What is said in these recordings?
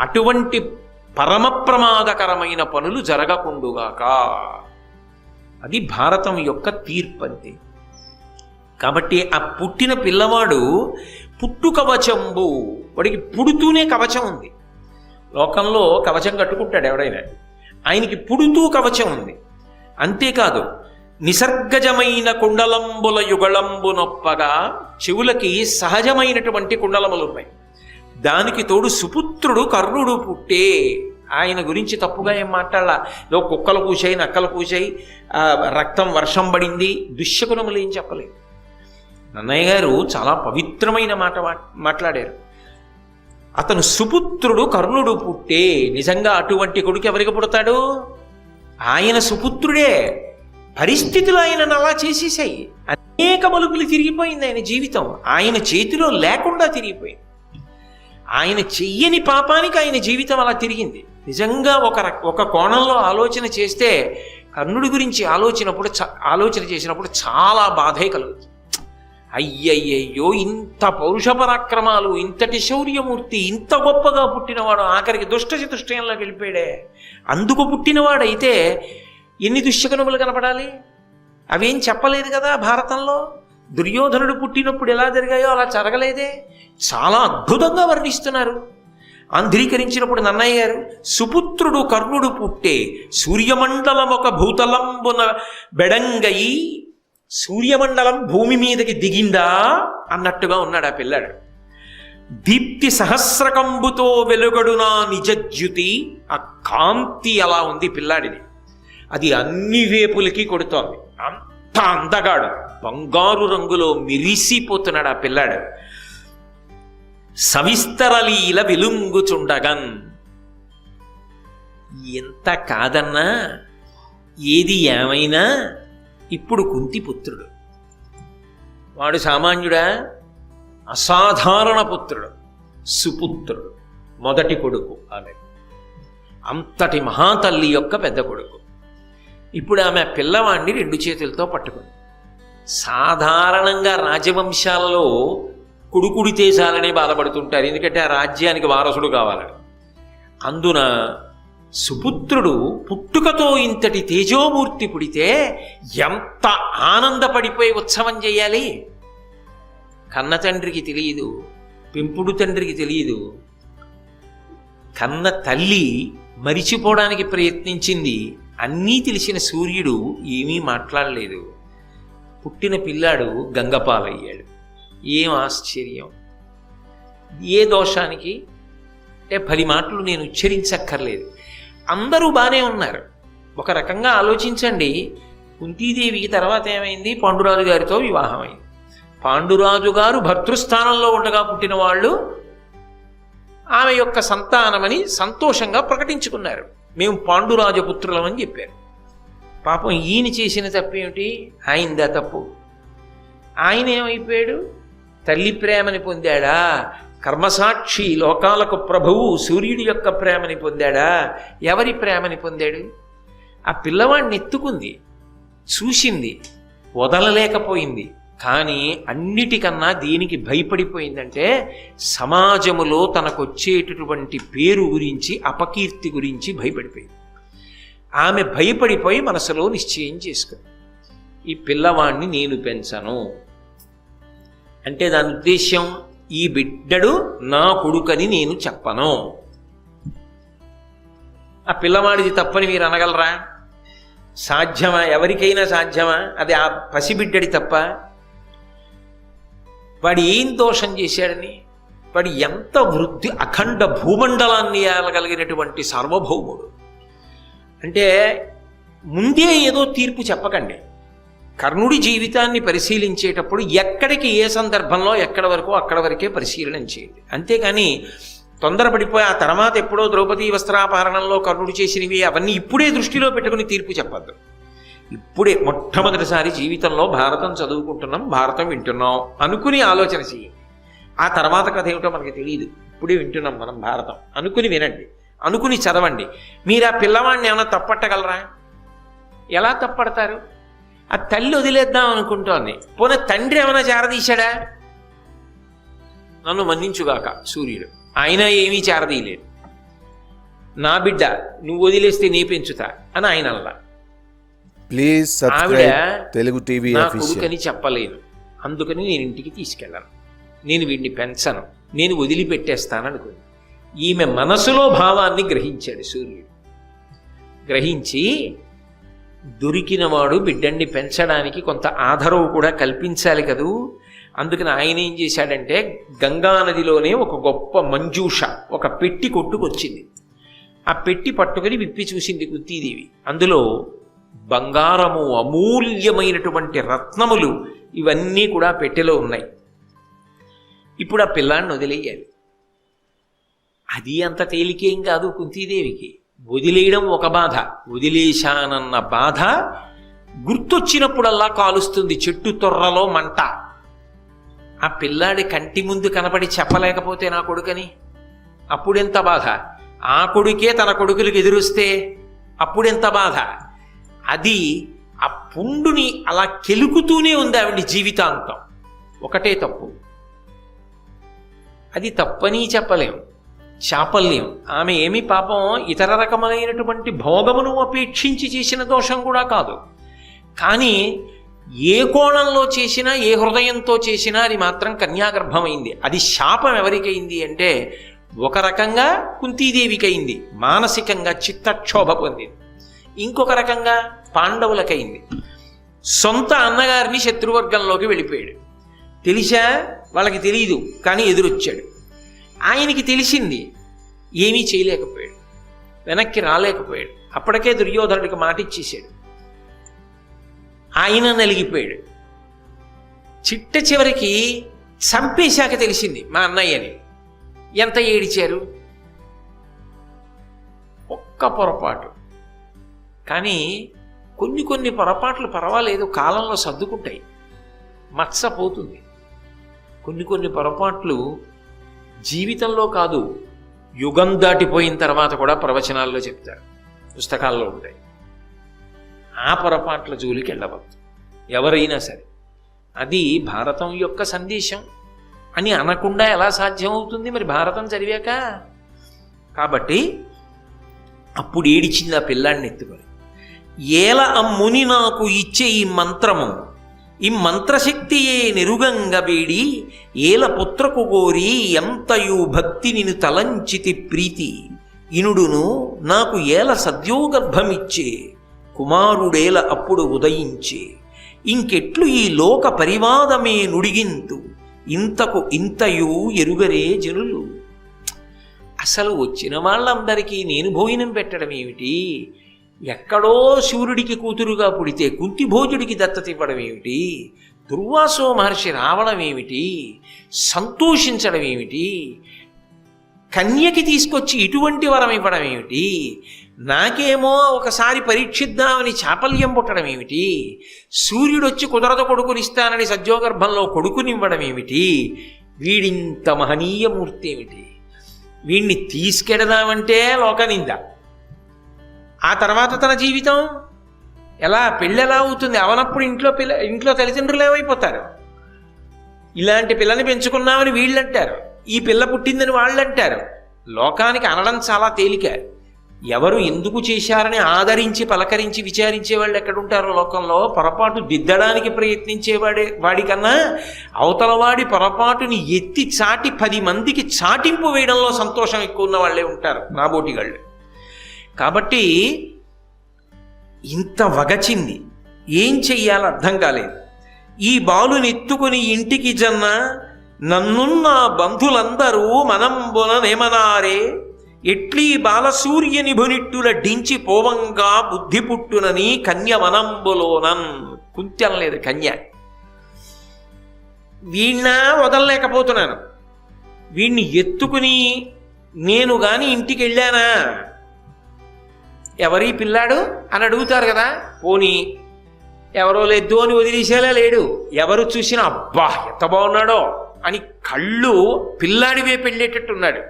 అటువంటి పరమ ప్రమాదకరమైన పనులు జరగకుండుగాక. అది భారతం యొక్క తీర్పు అంతే కాబట్టి ఆ పుట్టిన పిల్లవాడు పుట్టు కవచంబు వాడికి పుడుతూనే కవచం ఉంది. లోకంలో కవచం కట్టుకుంటాడు ఎవడైనా. ఆయనకి పుడుతూ కవచం ఉంది. అంతేకాదు నిసర్గజమైన కుండలంబుల యుగళంబు నొప్పగా చెవులకి సహజమైనటువంటి కుండలములు ఉన్నాయి దానికి తోడు సుపుత్రుడు కర్ణుడు పుట్టే. ఆయన గురించి తప్పుగా ఏం మాట్లాడాల? ఏదో కుక్కలు పూసాయి నక్కలు పూసాయి రక్తం వర్షం పడింది దుశ్శకునములు ఏం చెప్పలేదు. నన్నయ్య గారు చాలా పవిత్రమైన మాట మాట్లాడారు. అతను సుపుత్రుడు కర్ణుడు పుట్టే. నిజంగా అటువంటి కొడుకు ఎవరికి పుడతాడు? ఆయన సుపుత్రుడే. పరిస్థితులు ఆయనను అలా చేసేసాయి. అనేక మలుపులు తిరిగిపోయింది ఆయన జీవితం. ఆయన చేతిలో లేకుండా తిరిగిపోయింది. ఆయన చెయ్యని పాపానికి ఆయన జీవితం అలా తిరిగింది. నిజంగా ఒక ఒక కోణంలో ఆలోచన చేస్తే కర్ణుడి గురించి ఆలోచనప్పుడు చ- ఆలోచన చేసినప్పుడు చాలా బాధే కలుగుతుంది. అయ్యయ్యయ్యో ఇంత పౌరుష పరాక్రమాలు ఇంతటి శౌర్యమూర్తి ఇంత గొప్పగా పుట్టినవాడు ఆఖరికి దుష్ట చతుష్టయంలోకి వెళ్ళిపోయాడే. అందుకు పుట్టినవాడైతే ఎన్ని దుశ్శకనములు కనపడాలి? అవేం చెప్పలేదు కదా భారతంలో? దుర్యోధనుడు పుట్టినప్పుడు ఎలా జరిగాయో అలా జరగలేదే. చాలా అద్భుతంగా వర్ణిస్తున్నారు. ఆంధ్రీకరించినప్పుడు నన్నయ్య గారు సుపుత్రుడు కర్ణుడు పుట్టే సూర్యమండలం ఒక భూతలంబున బెడంగయి సూర్యమండలం భూమి మీదకి దిగిందా అన్నట్టుగా ఉన్నాడు ఆ పిల్లాడు. దీప్తి సహస్రకంబుతో వెలుగడునా నిజజ్యుతి ఆ కాంతి అలా ఉంది పిల్లాడిని అది అన్ని వేపులకి కొడుతోంది. ఎంత అందగాడు. బంగారు రంగులో మిరిసిపోతున్నాడు ఆ పిల్లాడు. సవిస్తరలీల వెలుంగుచుండగన్ ఎంత కాదన్నా ఏది ఏమైనా ఇప్పుడు కుంతి పుత్రుడు వాడు సామాన్యుడా? అసాధారణ పుత్రుడు. సుపుత్రుడు. మొదటి కొడుకు ఆమె. అంతటి మహాతల్లి యొక్క పెద్ద కొడుకు. ఇప్పుడు ఆమె పిల్లవాడిని రెండు చేతులతో పట్టుకుంది. సాధారణంగా రాజవంశాలలో కుడుకుడి చాలని బాధపడుతుంటారు. ఎందుకంటే ఆ రాజ్యానికి వారసుడు కావాలని. అందున సుపుత్రుడు పుట్టుకతో ఇంతటి తేజోమూర్తి పుడితే ఎంత ఆనందపడిపోయి ఉత్సవం చేయాలి? కన్న తండ్రికి తెలియదు పెంపుడు తండ్రికి తెలియదు. కన్న తల్లి మరిచిపోవడానికి ప్రయత్నించింది అన్నీ తెలిసిన సూర్యుడు ఏమీ మాట్లాడలేదు. పుట్టిన పిల్లాడు గంగపాలయ్యాడు. ఏం ఆశ్చర్యం. ఏ దోషానికి? అంటే పది మాటలు నేను ఉచ్చరించక్కర్లేదు. అందరూ బాగానే ఉన్నారు. ఒక రకంగా ఆలోచించండి. కుంతీదేవికి తర్వాత ఏమైంది? పాండురాజు గారితో వివాహమైంది. పాండురాజు గారు భర్తృస్థానంలో ఉండగా పుట్టిన వాళ్ళు ఆమె యొక్క సంతానమని సంతోషంగా ప్రకటించుకున్నారు. మేము పాండురాజ పుత్రులమని చెప్పారు. పాపం ఈయన చేసిన తప్పేమిటి? ఆయనదా తప్పు. ఆయన ఏమైపోయాడు? తల్లి ప్రేమని పొందాడా? కర్మసాక్షి లోకాలకు ప్రభువు సూర్యుడి యొక్క ప్రేమని పొందాడా? ఎవరి ప్రేమని పొందాడు? ఆ పిల్లవాడిని ఎత్తుకుంది చూసింది వదలలేకపోయింది. కానీ అన్నిటికన్నా దీనికి భయపడిపోయిందంటే సమాజములో తనకొచ్చేటటువంటి పేరు గురించి అపకీర్తి గురించి భయపడిపోయింది. ఆమె భయపడిపోయి మనసులో నిశ్చయం చేసుకుంది. ఈ పిల్లవాణ్ణి నేను పెంచను. అంటే దాని ఉద్దేశ్యం ఈ బిడ్డడు నా కొడుకని నేను చెప్పను. ఆ పిల్లవాడిది తప్పని మీరు అనగలరా? సాధ్యమా? ఎవరికైనా సాధ్యమా? అది ఆ పసిబిడ్డడి తప్ప? వాడు ఏం దోషం చేశాడని? వాడు ఎంత వృద్ధి అఖండ భూమండలాన్ని ఏలగలిగినటువంటి సార్వభౌముడు. అంటే ముందే ఏదో తీర్పు చెప్పకండి. కర్ణుడి జీవితాన్ని పరిశీలించేటప్పుడు ఎక్కడికి ఏ సందర్భంలో ఎక్కడ వరకు అక్కడ వరకే పరిశీలన చేయండి. అంతేకాని తొందరపడిపోయి ఆ తర్వాత ఎప్పుడో ద్రౌపదీ వస్త్రాపహరణంలో కర్ణుడు చేసినవి అవన్నీ ఇప్పుడే దృష్టిలో పెట్టుకుని తీర్పు చెప్పద్దు. ఇప్పుడే మొట్టమొదటిసారి జీవితంలో భారతం చదువుకుంటున్నాం భారతం వింటున్నాం అనుకుని ఆలోచన చెయ్యి. ఆ తర్వాత కథ ఏమిటో మనకి తెలియదు ఇప్పుడే వింటున్నాం మనం భారతం. అనుకుని వినండి. అనుకుని చదవండి. మీరు ఆ పిల్లవాడిని ఏమైనా తప్పట్టగలరా? ఎలా తప్పడతారు? ఆ తల్లి వదిలేద్దాం అనుకుంటోంది. పోనీ తండ్రి ఏమైనా చేరదీశాడా? నన్ను మన్నించుగాక సూర్యుడు. ఆయన ఏమీ చేరదీయలేదు. నా బిడ్డ నువ్వు వదిలేస్తే నీ పెంచుతా అని ఆయన అల్లా ప్లీజ్ ఆవిడ సబ్స్క్రైబ్ తెలుగు టీవీ కొడుకని చెప్పలేను అందుకని నేను ఇంటికి తీసుకెళ్ళను. నేను వీడిని పెంచను. నేను వదిలిపెట్టేస్తాను అనుకుంది. ఈమె మనసులో భావాన్ని గ్రహించాడు సూర్యుడు. గ్రహించి దొరికినవాడు బిడ్డన్ని పెంచడానికి కొంత ఆధారవు కూడా కల్పించాలి కదూ? అందుకని ఆయన ఏం చేశాడంటే గంగా నదిలోనే ఒక గొప్ప మంజూష ఒక పెట్టి కొట్టుకొచ్చింది. ఆ పెట్టి పట్టుకొని విప్పి చూసింది కుంతీదేవి అందులో బంగారము అమూల్యమైనటువంటి రత్నములు ఇవన్నీ కూడా పెట్టెలో ఉన్నాయి. ఇప్పుడు ఆ పిల్లాన్ని వదిలేయాలి. అది అంత తేలికేం కాదు కుంతీదేవికి. వదిలేయడం ఒక బాధ. వదిలేశానన్న బాధ గుర్తొచ్చినప్పుడల్లా కాలుస్తుంది చెట్టు తొర్రలో మంట. ఆ పిల్లాడి కంటి ముందు కనపడి చెప్పలేకపోతే నా కొడుకని? అప్పుడెంత బాధ? ఆ కొడుకే తన కొడుకులకు ఎదురొస్తే అప్పుడెంత బాధ? అది ఆ పుండుని అలా కెలుకుతూనే ఉంది ఆవిడ జీవితాంతం. ఒకటే తప్పు. అది తప్పని చెప్పలేం. చాపల్యం ఆమె ఏమి పాపం ఇతర రకములైనటువంటి భోగమును అపేక్షించి చేసిన దోషం కూడా కాదు. కానీ ఏ కోణంలో చేసినా ఏ హృదయంతో చేసినా అది మాత్రం కన్యాగర్భమైంది. అది శాపం ఎవరికైంది అంటే ఒక రకంగా కుంతీదేవికైంది. మానసికంగా చిత్తక్షోభ పొందింది. ఇంకొక రకంగా పాండవులకైంది. సొంత అన్నగారిని శత్రువర్గంలోకి వెళ్ళిపోయాడు. తెలిసా? వాళ్ళకి తెలియదు కానీ ఎదురొచ్చాడు. ఆయనకి తెలిసింది ఏమీ చేయలేకపోయాడు. వెనక్కి రాలేకపోయాడు. అప్పటికే దుర్యోధనుడికి మాట ఇచ్చేశాడు. ఆయన నలిగిపోయాడు. చిట్ట చివరికి చంపేశాక తెలిసింది మా అన్నయ్యని. ఎంత ఏడిచారు? ఒక్క పొరపాటు. కానీ కొన్ని కొన్ని పొరపాట్లు పర్వాలేదు కాలంలో సర్దుకుంటాయి. మత్స పోతుంది. కొన్ని కొన్ని పొరపాట్లు జీవితంలో కాదు యుగం దాటిపోయిన తర్వాత కూడా ప్రవచనాల్లో చెప్తారు. పుస్తకాల్లో ఉంటాయి. ఆ పొరపాట్ల జోలికి వెళ్ళవద్దు. ఎవరైనా సరే. అది భారతం యొక్క సందేశం. అని అనకుండా ఎలా సాధ్యమవుతుంది? మరి భారతం చదివాక? కాబట్టి అప్పుడు ఏడిచింది ఆ పిల్లాడిని ఎత్తుకొని. ఏల అమ్ముని నాకు ఇచ్చే ఈ మంత్రము. ఈ మంత్రశక్తియే నెరుగంగ వేడి ఏల పుత్రకు కోరి ఎంతయు భక్తి నిను తలంచితి ప్రీతి. ఇనుడును నాకు ఏల సద్యోగర్భమిచ్చే కుమారుడేల అప్పుడు ఉదయించే. ఇంకెట్లు ఈ లోక పరివాదమే నుడిగింతు ఇంతకు ఇంతయు ఎరుగరే జనులు. అసలు వచ్చిన వాళ్ళందరికీ నేను భోజనం పెట్టడం ఏమిటి ఎక్కడో సూర్యుడికి కూతురుగా పుడితే కుంతి భోజుడికి దత్తత ఇవ్వడం ఏమిటి? దుర్వాసో మహర్షి రావడం ఏమిటి? సంతోషించడం ఏమిటి? కన్యకి తీసుకొచ్చి ఇటువంటి వరం ఇవ్వడం ఏమిటి? నాకేమో ఒకసారి పరీక్షిద్దామని చాపల్యం పుట్టడం ఏమిటి? సూర్యుడొచ్చి కుదరద కొడుకునిస్తానని సద్యోగర్భంలో కొడుకునివ్వడం ఏమిటి? వీడింత మహనీయమూర్తి ఏమిటి? వీణ్ణి తీసుకెడదామంటే లోకనింద. ఆ తర్వాత తన జీవితం ఎలా పెళ్ళి ఎలా అవుతుంది? అవనప్పుడు ఇంట్లో పిల్ల ఇంట్లో తల్లిదండ్రులు ఏమైపోతారు? ఇలాంటి పిల్లని పెంచుకున్నామని వీళ్ళు అంటారు ఈ పిల్ల పుట్టిందని వాళ్ళు అంటారు లోకానికి అనడం చాలా తేలిక. ఎవరు ఎందుకు చేశారని ఆదరించి పలకరించి విచారించే వాళ్ళు ఎక్కడుంటారో లోకంలో? పొరపాటు దిద్దడానికి ప్రయత్నించేవాడే వాడికన్నా అవతలవాడి పొరపాటుని ఎత్తి చాటి పది మందికి చాటింపు వేయడంలో సంతోషం ఎక్కువ ఉన్న వాళ్ళే ఉంటారు నాబోటి వాళ్ళు కాబట్టి ఇంత వగచింది. ఏం చెయ్యాలో అర్థం కాలేదు. ఈ బాలుని ఎత్తుకుని ఇంటికి జన్న నన్నున్న బంధులందరూ మనంబుననేమనారే? ఎట్లీ బాలసూర్యని భునిట్టుల డించి పోవంగా బుద్ధి పుట్టునని కన్య మనంబులోనన్. కుంత్యం లేదు కన్య. వీణ్ణ వదలలేకపోతున్నాను. వీణ్ణి ఎత్తుకుని నేను కానీ ఇంటికి వెళ్ళానా ఎవరి పిల్లాడు అని అడుగుతారు కదా. పోనీ ఎవరో లేదు అని వదిలేసేలా లేడు. ఎవరు చూసినా అబ్బా ఎంత బాగున్నాడో అని కళ్ళు పిల్లాడివే పెళ్ళేటట్టున్నాడు.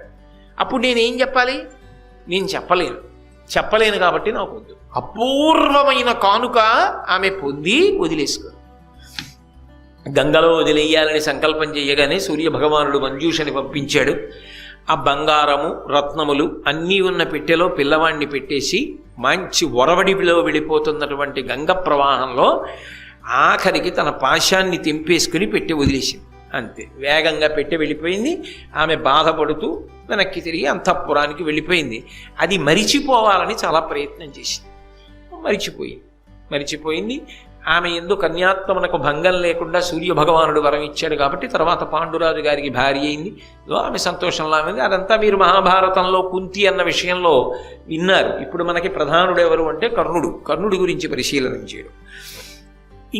అప్పుడు నేనేం చెప్పాలి? నేను చెప్పలేను. చెప్పలేను కాబట్టి నాకు వద్దు. అపూర్వమైన కానుక ఆమె పొంది వదిలేసుకో. గంగలో వదిలేయాలని సంకల్పం చేయగానే సూర్య భగవానుడు మంజూషని పంపించాడు. ఆ బంగారము రత్నములు అన్నీ ఉన్న పెట్టెలో పిల్లవాడిని పెట్టేసి మంచి ఒరవడిలో వెళ్ళిపోతున్నటువంటి గంగ ప్రవాహంలో ఆఖరికి తన పాశాన్ని తెంపేసుకుని పెట్టి వదిలేసింది. అంతే. వేగంగా పెట్టి వెళ్ళిపోయింది. ఆమె బాధపడుతూ వెనక్కి తిరిగి అంతఃపురానికి వెళ్ళిపోయింది. అది మరిచిపోవాలని చాలా ప్రయత్నం చేసింది. మరిచిపోయింది. మరిచిపోయింది. ఆమె ఎందు కన్యాత్మనకు భంగం లేకుండా సూర్య భగవానుడు వరం ఇచ్చాడు కాబట్టి తర్వాత పాండురాజు గారికి భార్య అయింది. ఆమె సంతోషంలో ఉంది అదంతా మీరు మహాభారతంలో కుంతి అన్న విషయంలో విన్నారు. ఇప్పుడు మనకి ప్రధానుడు ఎవరు అంటే కర్ణుడు. కర్ణుడి గురించి పరిశీలన చేయడం.